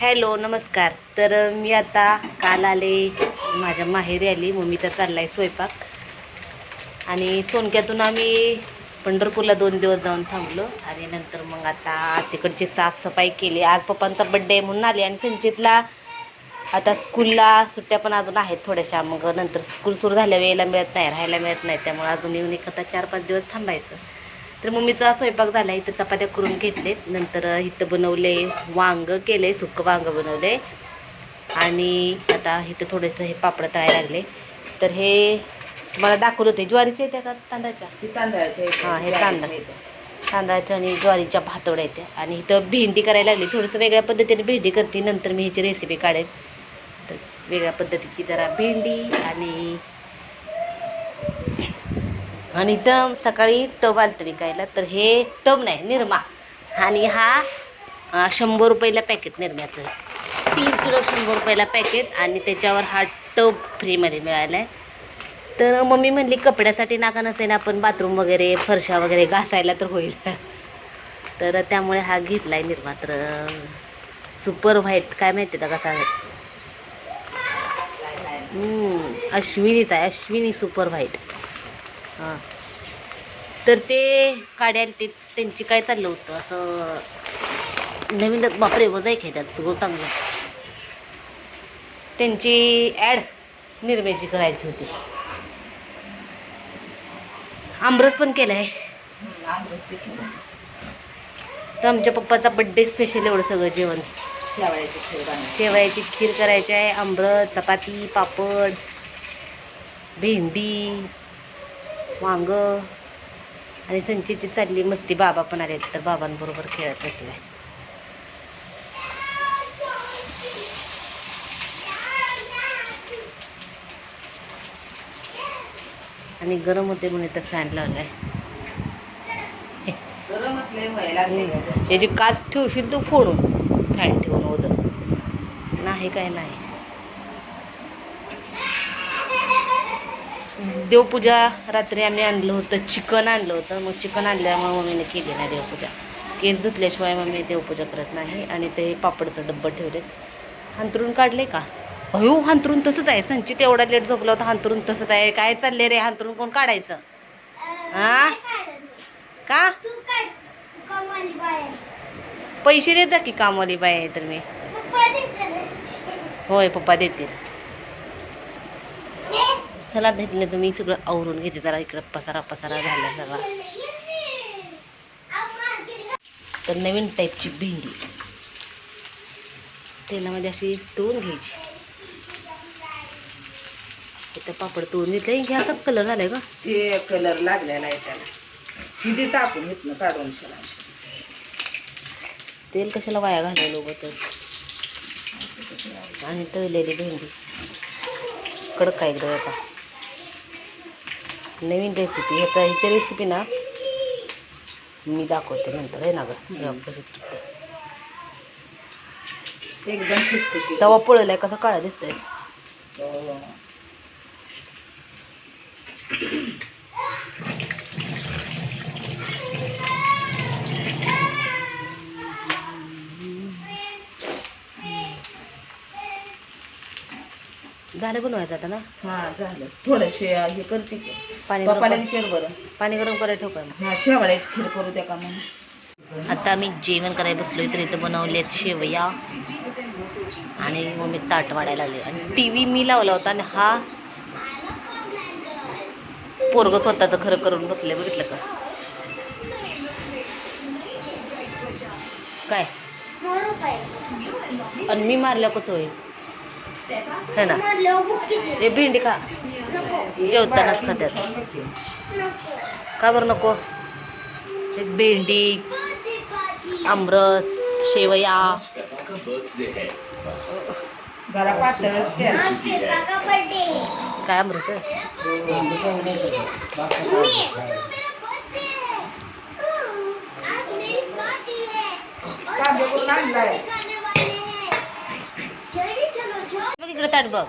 Hello नमस्कार. तर मी आता काल आले माझ्या माहेरी आली मम्मीचा चाललाय स्वयंपाक. आणि सोनक्यातून आम्ही पंढरपूरला दोन दिवस जाऊन थांबलो. आणि नंतर मग आता तिकडची साफसफाई केली. आज पप्पांचा बड्डे म्हणून आली. आणि संचितला आता स्कूलला सुट्ट्या पण अजून आहेत थोड्याशा. मग नंतर स्कूल सुरू झाल्या वेळेला मिळत नाही राहायला मिळत नाही. त्यामुळे अजून येऊन एक आता चार पाच दिवस थांबायचं. तर मम्मीचा स्वयंपाक झाला इथं चपात्या करून घेतलेत. नंतर इथं बनवले वांग केले सुक्क वांग बनवले. आणि आता इथं थोडंसं हे पापड तळायला लागले. तर हे मला दाखवलं होते ज्वारीचे येते का तांदळाच्या? तांदळाच्या. हा, हे ज्वारीच्या तांदळ. तांदळाच्या आणि ज्वारीच्या भातवड्या येते आणि इथं भेंडी करायला लागली थोडंसं वेगळ्या पद्धतीने भेंडी करते. नंतर मी ह्याची रेसिपी काढेन. तर वेगळ्या पद्धतीची जरा भेंडी आणि आणि इथं सकाळी टब आलतं विकायला तर हे टब नाही निरमा. आणि हा शंभर रुपयाला पॅकेट निर्म्याचं. तीन किलो शंभर रुपयाला पॅकेट आणि त्याच्यावर हा टब फ्रीमध्ये मिळाला आहे तर मम्मी म्हणली कपड्यासाठी नाका नसेल आपण बाथरूम वगैरे फरशा वगैरे घासायला तर होईल. तर त्यामुळे हा घेतलाय निर्मा. तर सुपर व्हाईट काय माहिती का कसा अश्विनीचा आहे. अश्विनी सुपर व्हाईट हां. तर ते काड्या ते त्यांची काय चाललं होतं? असं नवीन बापरे वजा आहे त्यात सगळं चांगलं. त्यांची ॲड निर्मेची करायची होती. आमरस पण केला. तर आमच्या पप्पाचा बड्डे स्पेशल एवढं सगळं जेवण. शेवाळ्याची खीर. शेवयाची खीर करायची आहे आमरस चपाती पापड भेंडी वांग. आणि संचितची चालली मस्ती बाबा पण आले तर बाबांबरोबर खेळत बसलाय आणि गरम होते म्हणून तर फॅन लावलाय. याची काच ठेवशील तू फोडून फॅन ठेवून ओझं. नाही काय नाही. देवपूजा रात्री आम्ही आणलं होतं चिकन आणलं होतं. मग चिकन आणल्यामुळे मम्मीने केली नाही देवपूजा. केस धुतल्याशिवाय मम्मी देवपूजा करत नाही आणि ते पापडचं डब्बं ठेवले हंतरून काढले का? अयो हंतरून तसंच आहे. संचित एवढा लेट झोपला होता हंतरून तसंच आहे. काय चालले रे? हंतरून कोण काढायचं? हा का? पैसे देता की कामवाली बाई आहे तर मी? होय पप्पा देतील. चला घेतले तुम्ही सगळं आवरून घेते जरा इकडं पसारा पसारा झाला सगळा. तर नवीन टाईपची भेंडी. तेलामध्ये अशी तळून घ्यायची. इथं पापड तळून घेतले की असा कलर झालाय का? ते कलर लागलेला आहे त्याला. किती टाकून घेतलं काढून तेल कशाला वाया घालायला उगं आणि तळलेली भेंडी. कडक काय एकदम आता नवीन रेसिपी ह्याचा ह्याची रेसिपी ना मी दाखवते नंतर आहे ना गं हे हे. एकदम तवा पळलाय कसा काळा दिसतोय. झालं बनवायचं आता ना? हा झालं. थोडंशे हे करते की. पाणी पप्पाला गरम विचार बरं. कर- पाणी गरम करायला ठेवू का? मग? हा शेवाळ्याची खीर करू द्या का मग? आता आम्ही जेवण करायला बसलोय तर इथं बनवलेत शेवया आणि मग मी ताट वाढायला लागले आणि टी व्ही मी लावला होता आणि हा पोरग स्वतःचं खरं करून बसले बघितलं का? काय? आणि मी मारल्या कसं होईल? है ना? हे भेंडी का जेवतानाच खात्यात का बरं नको? भेंडी आमरस शेवया. काय आमरस? आहे? आणलाय बघ.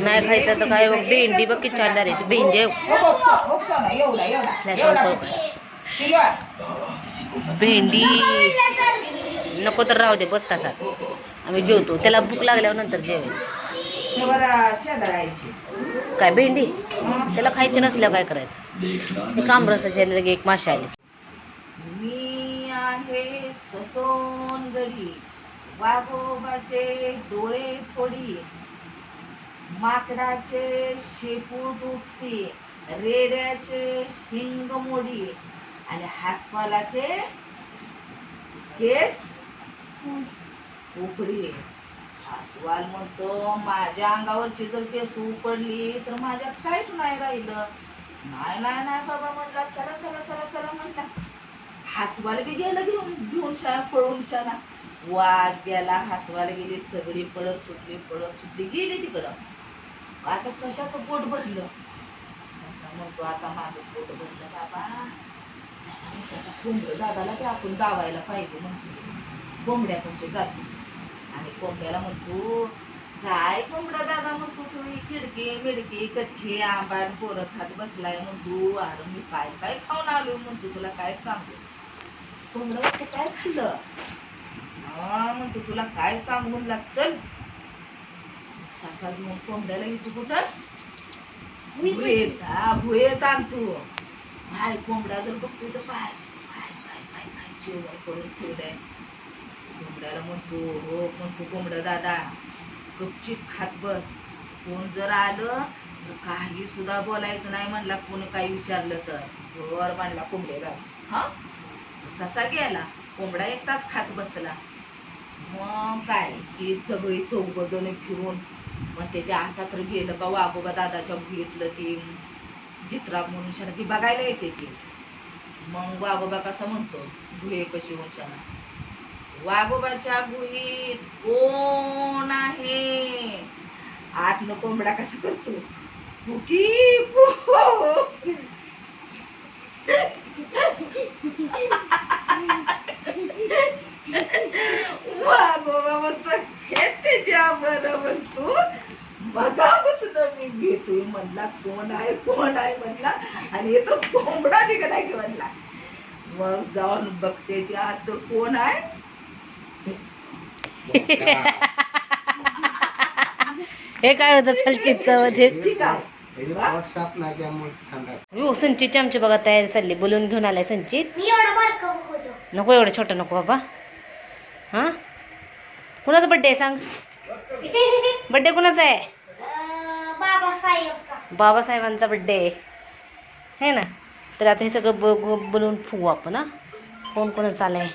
नाही खायचं तर काय बघ भेंडी बघ किती छान झाली ती भेंडी? भेंडी नको तर राहू दे बस तसाच. आम्ही जेवतो. त्याला भूक लागल्यावर नंतर जेवेल हे काय भेंडी? त्याला खायची नसल्यावर काय करायचं? हे कामरसाचे लगे एक मासे आले. मी आहे ससोनगडी वाघोबाचे डोळे फोडी माकडाचे शेपूट उपसी रेड्याचे शिंग मोडी आणि हासवालाचे केस उपडी हासवाल म्हणतो माझ्या अंगावरची जर केस उपडली तर माझ्यात काहीच नाही राहिलं. नाही नाही नाही बाबा म्हणला चला चला चला चला म्हणला. हासवाल बी गेलं घेऊन घेऊन शाळा पळून शाळा. वाघ गेला हसवायला गेली सगळी पळत सुटली पळत सुटली गेली तिकडं. आता सशाचं पोट भरलं. ससा म्हणतो आता माझं पोट भरलं बाबा. चला कोंबडं दादाला की आपण दावायला पाहिजे म्हणतो. कोंबड्यापासून जातो. आणि कोंबड्याला म्हणतो काय कोंबडा दादा? म्हणतो तू ही खिडकी मिडकी कच्ची आंबा पोरं खात बसलाय. म्हणतो अरे मी काय काय खाऊन आलो म्हणतो तुला काय सांगतो कोंबडा काय खाल्लं? हा म्हणतो तुला काय सांगून लाग चल. सासा घेऊन कोंबड्याला येतो कुठं? भुयेत भुयेत आणतो हाय कोंबडा जर बघतो तर पाय पाय पाय पाय पाय जेवण करून ठेवलंय. कोंबड्याला म्हणतो हो म्हणतो कोंबडा दादा गपचीप खात बस. कोण जर आलं तर काही सुद्धा बोलायचं नाही म्हणला कोणी काही विचारलं तर. वर म्हणला कोंबड्याला. हा? ससा गेला. कोंबडा एक तास खात बसला. मग काय? की सगळी चौघजण फिरून मग ते त्या आता तर गेलं का वाघोबा दादाच्या घेतलं ती जित्रा म्हणून ती बघायला येते ती. मग वाघोबा कसा म्हणतो गुहे कशी वंशाना वाघोबाच्या गुहीत कोण आहे? आतनं कोंबडा कसा करतो? बुकी म्हणतो हे त्याच्या बरं म्हणतो बघापासून मी घेतोय म्हणला कोण आहे कोण आहे म्हणला. आणि येतो कोंबडा निघाला की म्हणला. मग जाऊन बघते आत तर कोण आहे. हे काय होतं संचितची आमची बघा तयारी चालली बोलून घेऊन आलाय संचित. नको एवढं छोटं नको बाबा. हां? कुणाचा बड्डे आहे सांग? बड्डे कुणाचा आहे? बाबासाहेबांचा बड्डे आहे है ना? तर आता हे सगळं ब बोलून फुगू आपण हां? कोण कोणाचं आलंय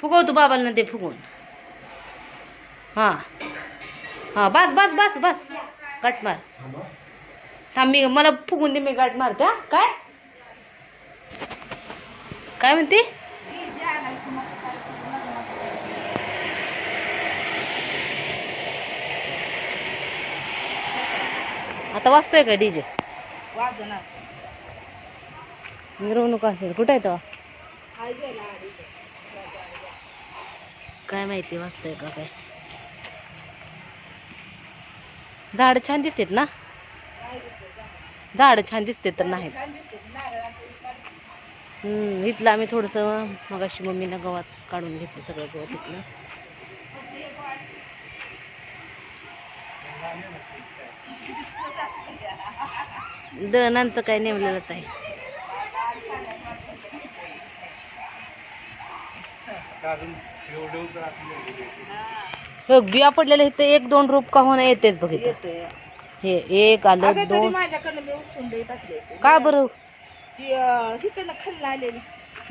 फुगव तू बाबांना दे फुगून. हां. हां बस बस बस बस. कट मार. थांब मी मला फुगून दे मी गाठ मारते काय? काय म्हणते? आता वाचतोय का डीजे? वाजणार मिरवणूक असेल. कुठं आहे तो काय माहिती वाचतोय का काय? झाड छान दिसतेत ना? झाड छान दिसते तर नाहीत छान दिसतंय. नारळाचं इकडं. हम्म, इथलं आम्ही थोडंसं मगाशी मम्मीनं गवत काढून घेतलं सगळं गवत इथलं. दणांचं काय नेमलेलंच आहे. हो, बिया पडलेले इथे एक दोन रूप का होणं येतेच बघ इथं येतंय. हे एक आलं दोन. का बरं?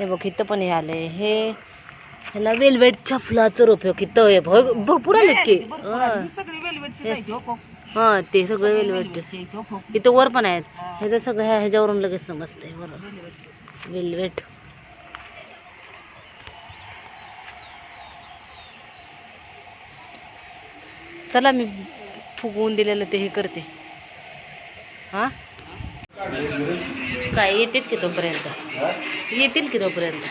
हे बघ इथं पण हे आलंय हे ह्याला वेलवेटच्या फुलाचं रोप आहे बघ भरपूर आलेत की हा. आली. ही सगळी वेलवेटची जायची हो को. हा ते सगळे वेलवेट हो. इथं वर पण आहेत हा. ह्याचं सगळं ह्या- ह्याच्यावरून लगेच समजतंय बरं वेलवेटची. वेलवेट चला मी फुगवून दिलेलं ते हे करते हा काय येतील की तोपर्यंत? येतील की तोपर्यंत?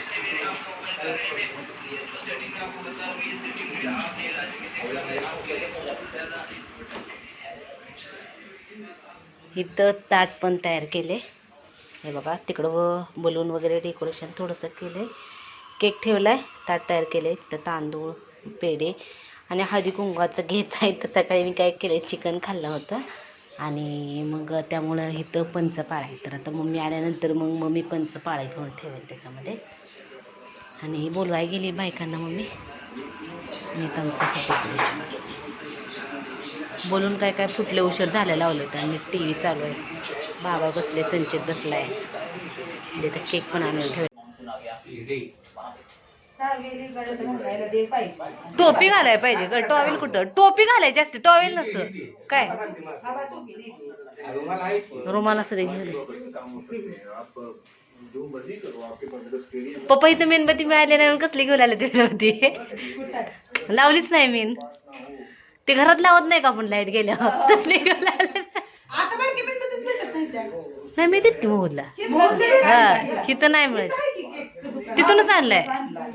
इथं ताट पण तयार केले. हे बघा तिकडं व बलून वगैरे डेकोरेशन थोडंसं केलं आहे केक ठेवला आहे ताट तयार केलं तर तांदूळ पेढे आणि हळदी कुंकवाचं घ्यायचं आहे. तर सकाळी मी काय केलं चिकन खाल्लं होतं. आणि मग त्यामुळं इथं पंचपाळ आहे तर आता मम्मी आल्यानंतर मग मम्मी पंच पंचपाळ घेऊन ठेवेल त्याच्यामध्ये. आणि बोलवाय गेली बायकांना मम्मी. आणि इथं बोलून काय काय फुटले उशीर झाले लावले तर आणि टी व्ही चालू आहे. बाबा बसले संचित बसलाय. तिथं केक पण आणून ठेवले. टोपी घालाय पाहिजे का टॉवेल कुठं? टोपी घालायची असते टॉवेल नसतं. काय? रुमाल असं पप्पा इथं मेणबत्ती मिळाली नाही कसली घेऊन आले ते होती लावलीच नाही मेन. ते घरात लावत नाही का आपण लाइट गेल्यावर तसली घेऊन आले नाही. मी देत की मोहदला हा इथं नाही मिळत. तिथूनच आणलंय.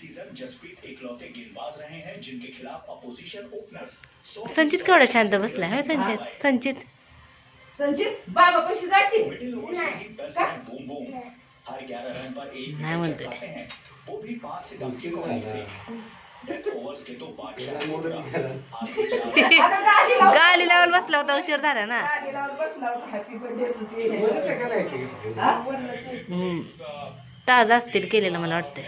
सीजन जसप्रीत इकलौते गेंदबाज रहे हैं जिनके खिलाफ अपोजिशन ओपनर्स संचित केवढा शांत बसलाय होय संचित संचित। संचित बाबा कशी जाते ही बूम बूम हर ग्यारह रन पर एक नहीं हैं। वो भी से की से? गेला. लावून- बसला होता. उशीर झाला ना. ताजा असतील केलेलं मला वाटतंय.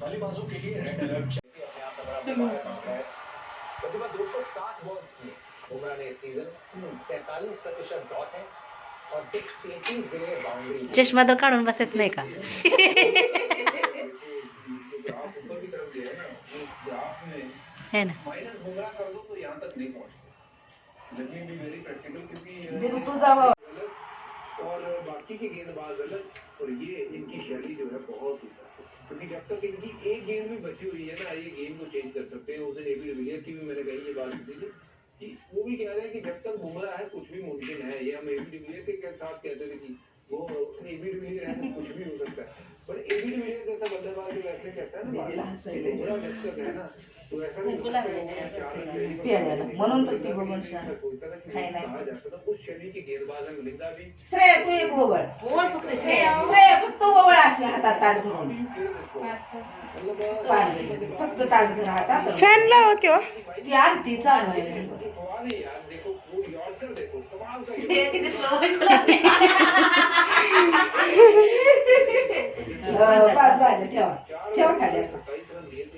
बल्लेबाजों के लिए रेड अलर्ट जैसे अपने आप का बड़ा बड़ा है। तकरीबन दो सौ सात बॉल्स किए बुमराह ने इस सीज़न सैतालीस प्रतिशत डॉट है और सिक्स दिए बाउंड्री चष्मा तर काढून बसत नाही का ऊपर की। तरफ़ दिया है ना? है माइनस बुमराह कर दो तो यहाँ तक नहीं पहुँचते मी बी वेरी प्रैक्टिकल क्योंकि और बाकी के गेंदबाज अलग और ये इनकी शैली जो है बहुत ऊपर क्योंकि जब तक इनकी एक गेंद भी बची हुई है ना ये गेम को चेंज कर सकते हैं उसे एबी डिविलियर की भी मैंने कही ये बात थी कि वो भी कह रहे हैं कि जब तक बुमराह है कुछ भी मुमकिन है ये हम एबी डिविलियर के साथ कहते थे कि वो एबी डिविलियर है तो कुछ भी हो सकता है। पर एबी डिविलियर जैसा बल्लेबाज जो वैसे कहता है ना बुमरा बुमराह जब तक है ना हो. म्हणून तर ती बघून नाही. हैं श्रेय तू एक ओवळ ओवळ फक्त श्रेय श्रेय फक्त ओवळ असे हातात ताट धरून. फक्त ताट धरून हातात फॅन लावा किंवा ती आणती चालू आहे कमाल है यार देखो वो यॉर्कर देखो कमाल का अं, पाच झाले ठेवा ठेवा खाली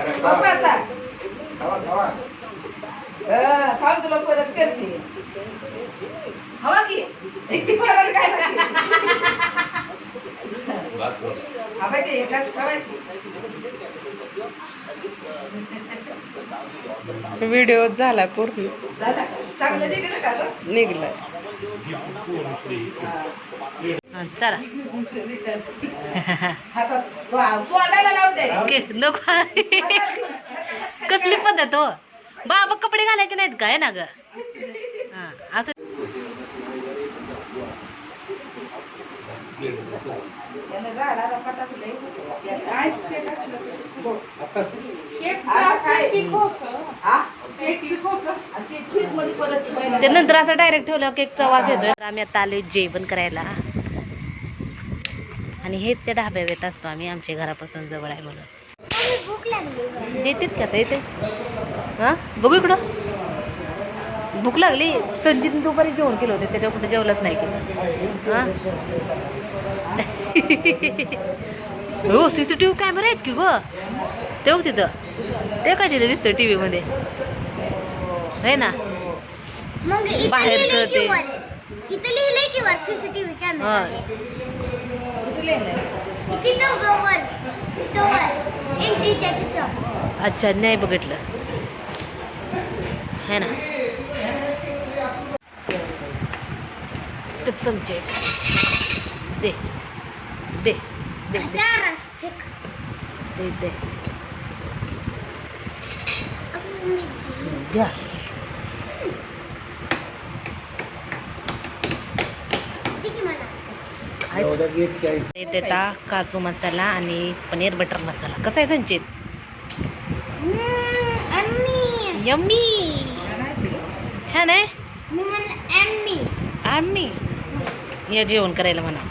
पप्पाचा खावा, खावा. अं, थांब तुला परत करते हवा की परत काय लागते? बस, बस. हा बाई, ते एकाच ठेवायची व्हिडिओ झाला पूर्ण चांगलं निघलं का गं? हा. चला. नको. कसली पद्धत हो? बाबा कपडे घालायचे नाहीत काय ना ग. हा असं. ते नंतर असं डायरेक्ट ठेवलं केकचा वास येतोय. आम्ही आता आलोय जेवण करायला. आणि हेच ते ढाब्यावर येत असतो आम्ही आमच्या घरापासून जवळ आहे म्हणून. देतात का ते? हा? बघू इकडं. भूक लागली. संजीत दुपारी जेवण केलं होतं त्याच्यावर कुठे जेवलंच नाही केलं. हा? हो सीसीटीव्ही कॅमेरा आहेत की ग? ते बघ तिथं. ते काय तिथं दिसतं टी मध्ये? आहे ना? बाहेरचं ते. सीसीटीव्ही कॅमेरा अच्छा नाही बघितलं. है ना? ते चमचे दे. दे. दे दे. दे घ्या दे की मला ते देता काजू मसाला आणि पनीर बटर मसाला. कसा आहे संचित? यम्मी. छान आहे? आम्ही. या जेवण करायला म्हणा.